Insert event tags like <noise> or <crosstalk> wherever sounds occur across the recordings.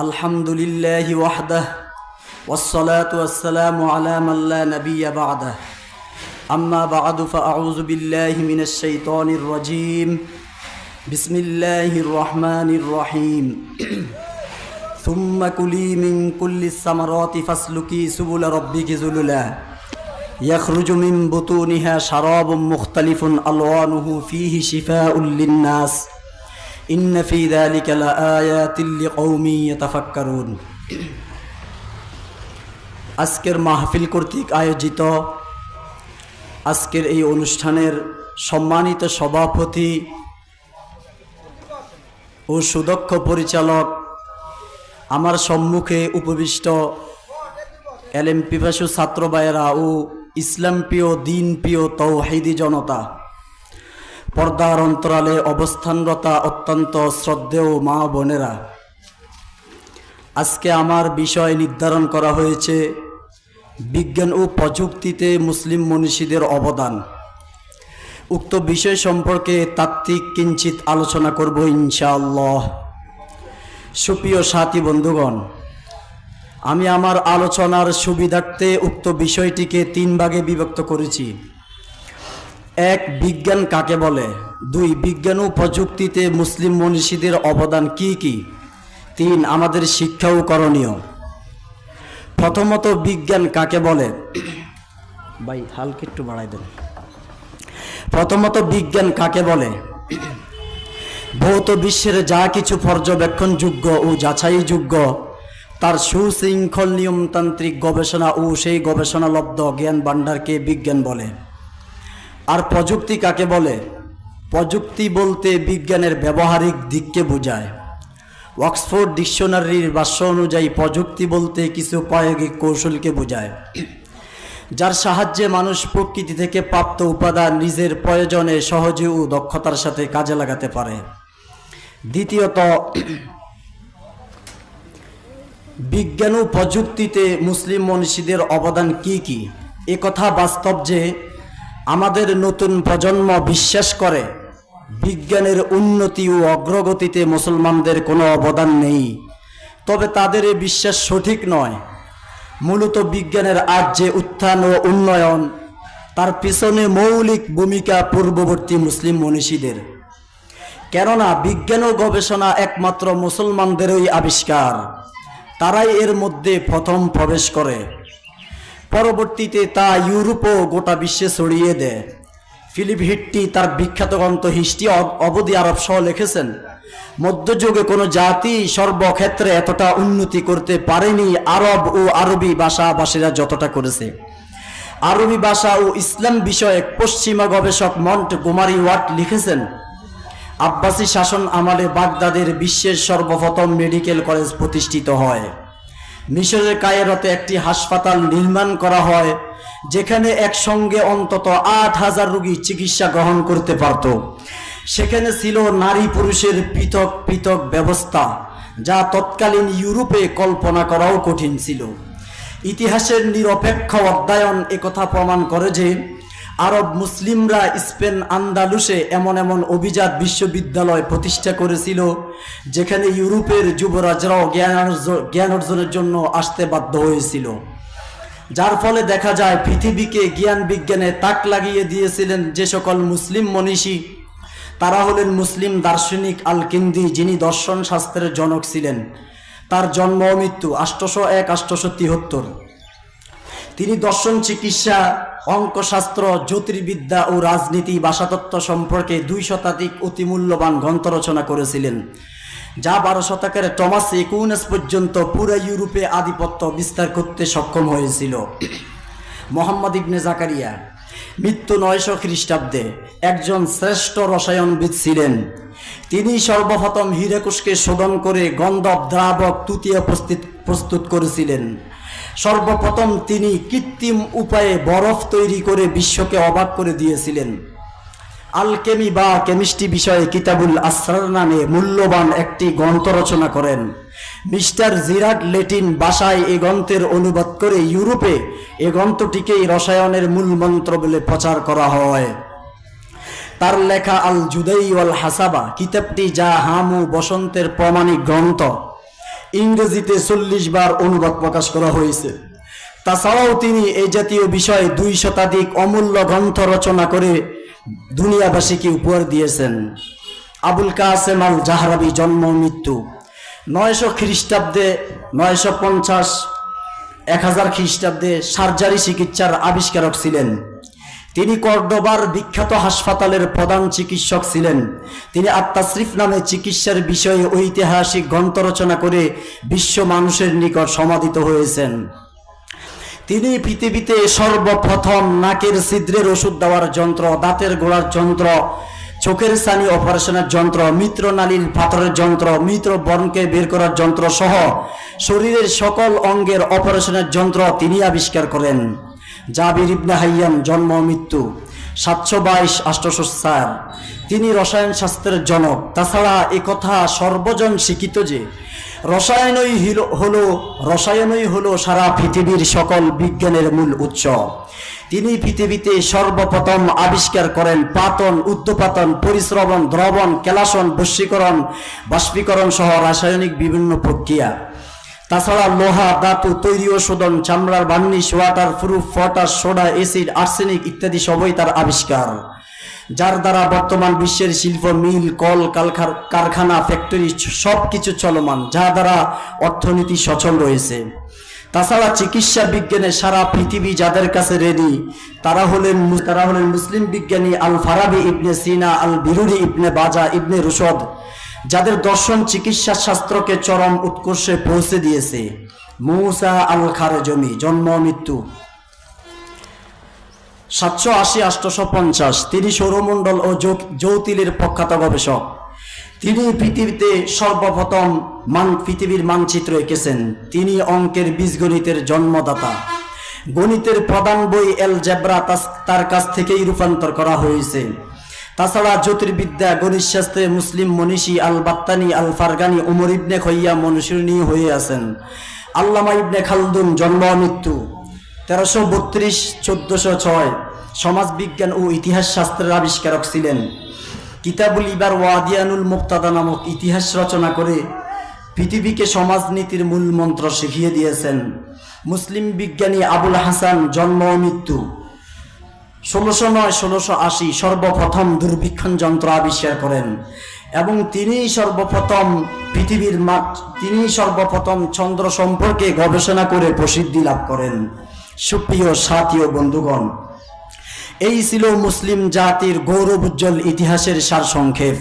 الحمد لله وحده والصلاة والسلام على من لا نبي بعده. أما بعد فأعوذ بالله من الشيطان الرجيم. بسم الله الرحمن الرحيم. <clears throat> ثم كلي من كل الثمرات فاسلكي سبل ربك ذللا. يخرج من بطونها شراب مختلف ألوانه فيه شفاء للناس. কৌমি আজকের মাহফিল কর্তৃক আয়োজিত আজকের এই অনুষ্ঠানের সম্মানিত সভাপতি ও সুদক্ষ পরিচালক আমার সম্মুখে উপবিষ্ট এলএম পিভাসু ছাত্র ও ইসলাম প্রিয়, দিন প্রিয়, তৌহিদি জনতা। পর্দার অন্তরালে অবস্থানরতা অত্যন্ত শ্রদ্ধেয় মা বোনেরা। আজকে আমার বিষয় নির্ধারণ করা হয়েছে বিজ্ঞান ও প্রযুক্তিতে মুসলিম মনীষীদের অবদান। উক্ত বিষয় সম্পর্কে তাত্ত্বিক কিঞ্চিত আলোচনা করব ইনশাআল্লাহ। সুপ্রিয় সাথী বন্ধুগণ, আমি আমার আলোচনার সুবিধার্থে উক্ত বিষয়টিকে তিন ভাগে বিভক্ত করেছি। এক বিজ্ঞান কাকে বলে? দুই, বিজ্ঞান ও প্রযুক্তিতে মুসলিম মনীষীদের অবদান কি কি? তিন, আমাদের শিক্ষা ও করণীয়। প্রথমত বিজ্ঞান কাকে বলে? ভাই, হালকা একটু বাড়াই দেন। প্রথমত বিজ্ঞান কাকে বলে? ভৌত বিশ্বের যা কিছু পর্যবেক্ষণযোগ্য ও যাচাইযোগ্য, তার সুশৃঙ্খল নিয়মতান্ত্রিক গবেষণা ও সেই গবেষণালব্ধ জ্ঞান ভাণ্ডারকে বিজ্ঞান বলে। আর প্রযুক্তি কাকে বলে? প্রযুক্তি বলতে বিজ্ঞানের ব্যবহারিক দিককে বোঝায়। অক্সফোর্ড ডিকশনারির ভাষ্য অনুযায়ী প্রযুক্তি বলতে কিছু প্রায়োগিক কৌশলকে বোঝায়, যার সাহায্যে মানুষ প্রকৃতি থেকে প্রাপ্ত উপাদান নিজের প্রয়োজনে সহজে ও দক্ষতার সাথে কাজে লাগাতে পারে। দ্বিতীয়ত, বিজ্ঞান ও প্রযুক্তিতে মুসলিম মনীষীদের অবদান কি কি? কথা বাস্তব যে আমাদের নতুন প্রজন্ম বিশ্বাস করে, বিজ্ঞানের উন্নতি ও অগ্রগতিতে মুসলমানদের কোনো অবদান নেই। তবে তাদের এ বিশ্বাস সঠিক নয়। মূলত বিজ্ঞানের আজ যে উত্থান ও উন্নয়ন, তার পিছনে মৌলিক ভূমিকা পূর্ববর্তী মুসলিম মনীষীদের। কেননা বিজ্ঞান ও গবেষণা একমাত্র মুসলমানদেরই আবিষ্কার। তারাই এর মধ্যে প্রথম প্রবেশ করে। পরবর্তীতে তা ইউরোপ ও গোটা বিশ্বে ছড়িয়ে দেয়। ফিলিপ হিট্টি তার বিখ্যাত গ্রন্থ হিস্ট্রি অবধি আরব সহ লিখেছেন, মধ্যযুগে কোনো জাতি সর্বক্ষেত্রে এতটা উন্নতি করতে পারেনি আরব ও আরবি ভাষাভাষীরা যতটা করেছে। আরবি ভাষা ও ইসলাম বিষয়ে পশ্চিমা গবেষক মন্ট গোমারি ওয়াট লিখেছেন, আব্বাসী শাসন আমলে বাগদাদের বিশ্বের সর্বপ্রথম মেডিকেল কলেজ প্রতিষ্ঠিত হয়। মিশরের কায়েরতে একটি হাসপাতাল নির্মাণ করা হয়, যেখানে একসঙ্গে অন্তত আট হাজার রোগী চিকিৎসা গ্রহণ করতে পারত। সেখানে ছিল নারী পুরুষের পৃথক পৃথক ব্যবস্থা, যা তৎকালীন ইউরোপে কল্পনা করাও কঠিন ছিল। ইতিহাসের নিরপেক্ষ অধ্যয়ন একথা প্রমাণ করে যে আরব মুসলিমরা স্পেন, আন্দালুসে এমন এমন অভিজাত বিশ্ববিদ্যালয় প্রতিষ্ঠা করেছিল, যেখানে ইউরোপের যুবরাজরাও জ্ঞান অর্জনের জন্য আসতে বাধ্য হয়েছিল। যার ফলে দেখা যায়, পৃথিবীকে জ্ঞান বিজ্ঞানে তাক লাগিয়ে দিয়েছিলেন যে সকল মুসলিম মনীষী। তারা হলেন মুসলিম দার্শনিক আল কিন্দি যিনি দর্শন শাস্ত্রের জনক ছিলেন। তার জন্ম ও মৃত্যু আষ্টশো এক আষ্টশো তিহত্তর। তিনি দর্শন, চিকিৎসা, অঙ্কশাস্ত্র, জ্যোতির্বিদ্যা ও রাজনীতি, ভাষাতত্ত্ব সম্পর্কে দুই শতাধিক অতি মূল্যবান গ্রন্থ রচনা করেছিলেন, যা বারো শতকের টমাস একুনেস পর্যন্ত পুরো ইউরোপে আধিপত্য বিস্তার করতে সক্ষম হয়েছিল। মোহাম্মদ ইবনে জাকারিয়া, মৃত্যু নয়শো খ্রিস্টাব্দে একজন শ্রেষ্ঠ রসায়নবিদ ছিলেন। তিনি সর্বপ্রথম হীরাকুশকে শোধন করে গন্ধব দ্রাবক তুতীয় প্রস্তুত প্রস্তুত করেছিলেন। সর্বপ্রথম তিনি কৃত্রিম উপায়ে বরফ তৈরি করে বিশ্বকে অবাক করে দিয়েছিলেন। আলকেমি বা কেমিস্ট্রি বিষয়ে কিতাবুল আসরার নামে মূল্যবান একটি গ্রন্থ রচনা করেন। মিস্টার জিরাট লেটিন ভাষায় এ গ্রন্থের অনুবাদ করে ইউরোপে এ গ্রন্থটিকেই রসায়নের মূল মন্ত্র বলে প্রচার করা হয়। তার লেখা আল জুদাই ওয়াল হাসাবা কিতাবটি যা হামু বসন্তের প্রমাণিক গ্রন্থ। ইংরেজিতে চল্লিশ বার অনুবাদ প্রকাশ করা হয়েছে। তাছাড়াও তিনি এই জাতীয় বিষয়ে দুই শতাধিক অমূল্য গ্রন্থ রচনা করে দুনিয়াবাসীকে উপহার দিয়েছেন। আবুল কাসেম আল জাহরাবি জন্ম মৃত্যু। নয়শো খ্রিস্টাব্দে নয়শো পঞ্চাশ, এক হাজার খ্রিস্টাব্দে সার্জারি চিকিৎসার আবিষ্কারক ছিলেন। তিনি কর্ডোবার বিখ্যাত হাসপাতালের প্রধান চিকিৎসক ছিলেন। তিনি আত্মাশ্রিফ নামে চিকিৎসার বিষয়ে ঐতিহাসিক গ্রন্থ রচনা করে বিশ্ব মানুষের নিকট সমাদিত হয়েছেন। তিনি পৃথিবীতে সর্বপ্রথম নাকের ছিদ্রের ওষুধ দেওয়ার যন্ত্র, দাঁতের গোড়ার যন্ত্র, চোখের সানি অপারেশনের যন্ত্র মিত্র নালীর পাথরের যন্ত্র, মিত্র বর্ণকে বের করার যন্ত্র সহ শরীরের সকল অঙ্গের অপারেশনের যন্ত্র তিনি আবিষ্কার করেন। জাবির ইবনে হাইয়ান জন্ম মৃত্যু সাতশো বাইশ আষ্টশো চার তিনি রসায়ন শাস্ত্রের জনক। তাছাড়া একথা সর্বজন শিক্ষিত যে, রসায়নই হিল- রসায়নই হলো সারা পৃথিবীর সকল বিজ্ঞানের মূল উৎস। তিনি পৃথিবীতে সর্বপ্রথম আবিষ্কার করেন পাতন উদ্যপাতন পরিশ্রবণ, দ্রবণ কেলাসন বশীকরণ বাষ্পীকরণ সহ রাসায়নিক বিভিন্ন প্রক্রিয়া। তাছাড়া লোহা, ধাতু, তৈরি ও শোধন চামড়ার varnish water proof potash soda acid arsenic ইত্যাদি সবই তার আবিষ্কার। যার দ্বারা বর্তমান বিশ্বের শিল্প, মিল, কল কারখানা ফ্যাক্টরি সব কিছু চলমান যা দ্বারা অর্থনীতি সচল রয়েছে। তাছাড়া চিকিৎসা বিজ্ঞানে সারা পৃথিবী যাদের কাছে রেডি তারা হলেন তারা হলেন মুসলিম বিজ্ঞানী আল ফারাবি ইবনে সিনা আল বিরুরি ইবনে বাজা ইবনে রুশদ। যাদের দর্শন চিকিৎসা শাস্ত্রকে চরম উৎকর্ষে পৌঁছে দিয়েছে। মৌসা আল খারেজমি জন্ম, মৃত্যু। সাতশো আশি আটশোশো পঞ্চাশ, তিনি সৌরমণ্ডল ও জ্যোতিলের প্রখ্যাত গবেষক। তিনি পৃথিবীতে সর্বপ্রথম মান পৃথিবীর মানচিত্র এঁকেছেন। তিনি অঙ্কের বীজগণিতের জন্মদাতা। গণিতের প্রধান বই এল জেব্রা তার কাছ থেকেই রূপান্তর করা হয়েছে। তাছাড়া জ্যোতির্বিদ্যা, গণিত শাস্ত্রে মুসলিম মনীষী আল বাত্তানি আল ফারগানি উমর ইবনে খৈয়া মনুষ্যনী হয়ে আছেন। আল্লামা ইবনে খালদুন, জন্ম মৃত্যু, তেরোশো বত্রিশ, চোদ্দশো ছয়। সমাজবিজ্ঞান ও ইতিহাস শাস্ত্রের আবিষ্কারক ছিলেন। কিতাবুল ইবার ওয়াদিয়ানুল মুক্তাদা নামক ইতিহাস রচনা করে পৃথিবীকে সমাজনীতির মূল মন্ত্র শিখিয়ে দিয়েছেন। মুসলিম বিজ্ঞানী আবুল হাসান, জন্ম মৃত্যু। ষোলোশো নয়, ষোলোশো আশি সর্বপ্রথম দূরবীক্ষণ যন্ত্র আবিষ্কার করেন। এবং তিনিই সর্বপ্রথম পৃথিবীর মা- তিনিই সর্বপ্রথম চন্দ্র সম্পর্কে গবেষণা করে প্রসিদ্ধি লাভ করেন। সুপ্রিয় সাথী ও বন্ধুগণ, এই ছিল মুসলিম জাতির গৌরবোজ্জ্বল ইতিহাসের সারসংক্ষেপ।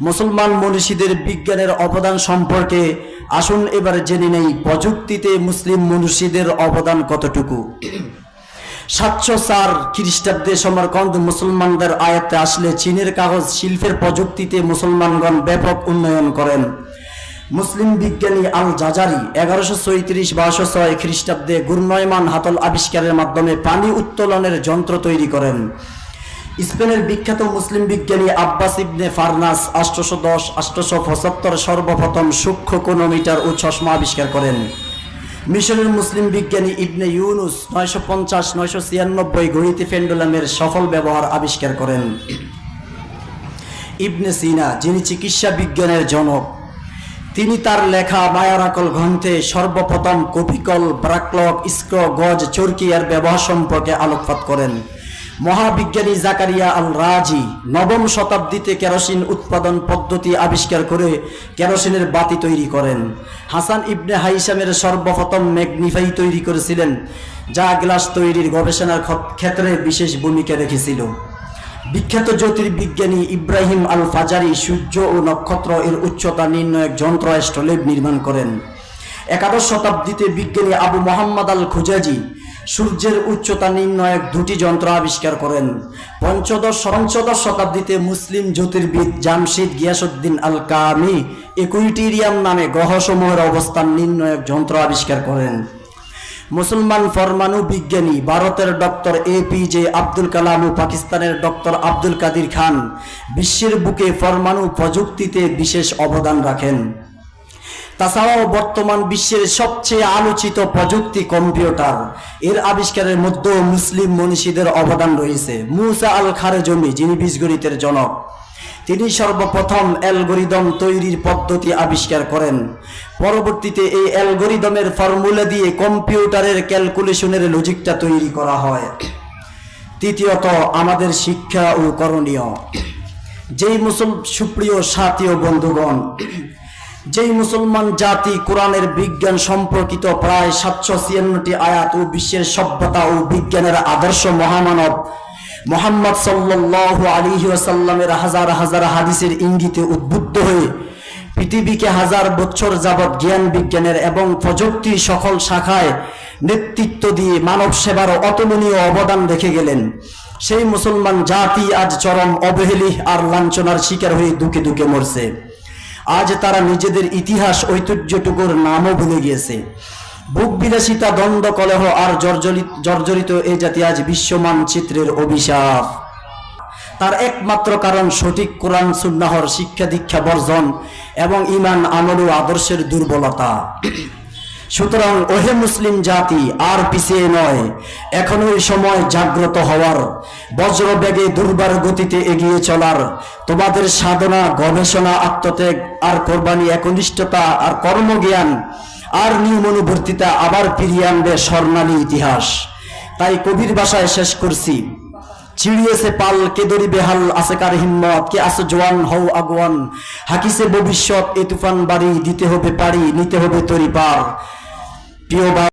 মুসলমান মনীষীদের বিজ্ঞানের অবদান সম্পর্কে আসুন এবার জেনে নেই, প্রযুক্তিতে মুসলিম মনীষীদের অবদান কতটুকু? সাতশো চার খ্রিস্টাব্দে সমরকন্দ মুসলমানদের আয়ত্তে আসলে চীনের কাগজ শিল্পের প্রযুক্তিতে মুসলমানগণ ব্যাপক উন্নয়ন করেন। মুসলিম বিজ্ঞানী আল জাজারি এগারোশো চৈত্রিশ বারোশো ছয় খ্রিস্টাব্দে গুরনয়মান হাতল আবিষ্কারের মাধ্যমে পানি উত্তোলনের যন্ত্র তৈরি করেন। স্পেনের বিখ্যাত মুসলিম বিজ্ঞানী আব্বাস ইবনে ফারনাস আষ্টশো দশ আষ্টশো পঁচাত্তর সর্বপ্রথম সূক্ষ্ম কোনোমিটার ও চশমা আবিষ্কার করেন। মিশরের মুসলিম বিজ্ঞানী ইবনে ইউনুস নয়শো পঞ্চাশ, নয়শো ছিয়ানব্বই গণিতি ফেন্ডুলামের সফল ব্যবহার আবিষ্কার করেন। ইবনে সিনা, যিনি চিকিৎসা বিজ্ঞানের জনক, তিনি তার লেখা মায়ারাকল গ্রন্থে সর্বপ্রথম কপিকল ব্রাকলক স্ক্র গজ, চরকি এর ব্যবহার সম্পর্কে আলোকপাত করেন। মহাবিজ্ঞানী জাকারিয়া আল রাজি নবম শতাব্দীতে কেরোসিন উৎপাদন পদ্ধতি আবিষ্কার করে কেরোসিনের বাতি তৈরি করেন। হাসান ইবনে হাইসামের সর্বপ্রথম ম্যাগনিফাই তৈরি করেছিলেন, যা গ্লাস তৈরির গবেষণার ক্ষেত্রে বিশেষ ভূমিকা রেখেছিল। বিখ্যাত জ্যোতির্বিজ্ঞানী ইব্রাহিম আল ফাজারি সূর্য ও নক্ষত্র এর উচ্চতা নির্ণয়ক যন্ত্র অ্যাস্ট্রোলেব নির্মাণ করেন। একাদশ শতাব্দীতে বিজ্ঞানী আবু মোহাম্মদ আল খুজাজি সূর্যের উচ্চতা নির্ণয়ক দুটি যন্ত্র আবিষ্কার করেন। পঞ্চদশ পঞ্চদশ শতাব্দীতে মুসলিম জ্যোতির্বিদ জামশিদ গিয়াসুদ্দিন আল কামি একুইটেরিয়াম নামে গ্রহসমূহের অবস্থান নির্ণয়ক যন্ত্র আবিষ্কার করেন। মুসলমান পরমাণু বিজ্ঞানী ভারতের doctor A P J Abdul Kalam ও পাকিস্তানের ডক্টর আব্দুল কাদির খান বিশ্বের বুকে পরমাণু প্রযুক্তিতে বিশেষ অবদান রাখেন। তাছাড়াও বর্তমান বিশ্বের সবচেয়ে আলোচিত প্রযুক্তি কম্পিউটার। এর আবিষ্কারের মধ্যেও মুসলিম মনীষীদের অবদান রয়েছে। মুসা আল খারেজমি যিনি বীজগণিতের জনক, তিনি সর্বপ্রথম অ্যালগোরিদম তৈরির পদ্ধতি আবিষ্কার করেন। পরবর্তীতে এই অ্যালগোরিদমের ফর্মুলা দিয়ে কম্পিউটারের ক্যালকুলেশনের লজিকটা তৈরি করা হয়। তৃতীয়ত, আমাদের শিক্ষা ও করণীয়। যেই মুসল, সুপ্রিয় সাথী ও বন্ধুগণ যেই মুসলমান জাতি কোরআনের বিজ্ঞান সম্পর্কিত প্রায় সাতশো ছিয়ান্নটি আয়াত ও বিশ্বের সভ্যতা ও বিজ্ঞানের আদর্শ মহামানব, মোহাম্মদ সাল্লাহ আলী হাজার হাজার হাদিসের ইঙ্গিতে উদ্বুদ্ধ হয়ে পৃথিবীকে হাজার বছর যাবৎ জ্ঞান বিজ্ঞানের এবং প্রযুক্তির সকল শাখায় নেতৃত্ব দিয়ে মানব সেবার অতুলনীয় অবদান রেখে গেলেন। সেই মুসলমান জাতি আজ চরম অবহেলি আর লাঞ্ছনার শিকার হয়ে দুঃখে দুঃখে মরছে। আজ তারা নিজেদের ইতিহাস ঐতিহ্যটুকুর নামও ভুলে গিয়েছে। বুক বিলাসিতা, দ্বন্দ্ব, কলহ আর জর্জরিত জর্জরিত এ জাতি আজ বিশ্ব মানচিত্রের অভিশাপ। তার একমাত্র কারণ সঠিক কোরআন, সুন্নাহর শিক্ষা দীক্ষা বর্জন এবং ইমান আমল ও আদর্শের দুর্বলতা। সুতরাং ওহে মুসলিম জাতি, আর পিছিয়ে নয়। এখনোই সময় জাগ্রত হওয়ার বজ্র বেগে দুর্বার গতিতে এগিয়ে চলার। তোমাদের সাধনা, গবেষণা, আত্মত্যাগ, আর কোরবানি, একনিষ্ঠতা, আর কর্মজ্ঞান, আর নিয়ম অনুবর্তিতা আবার ফিরিয়ে আনবে স্বর্ণালী ইতিহাস। তাই কবির ভাষায় শেষ করছি। চিড়িয়েছে পাল, কে দরি বেহাল, আছে কার হিম্মত, কে আছে জোয়ান, হও আগোয়ান। হাকিছে ভবিষ্যৎ, এ তুফান বাড়ি, দিতে হবে পারি নিতে হবে তরি পার প্রিয়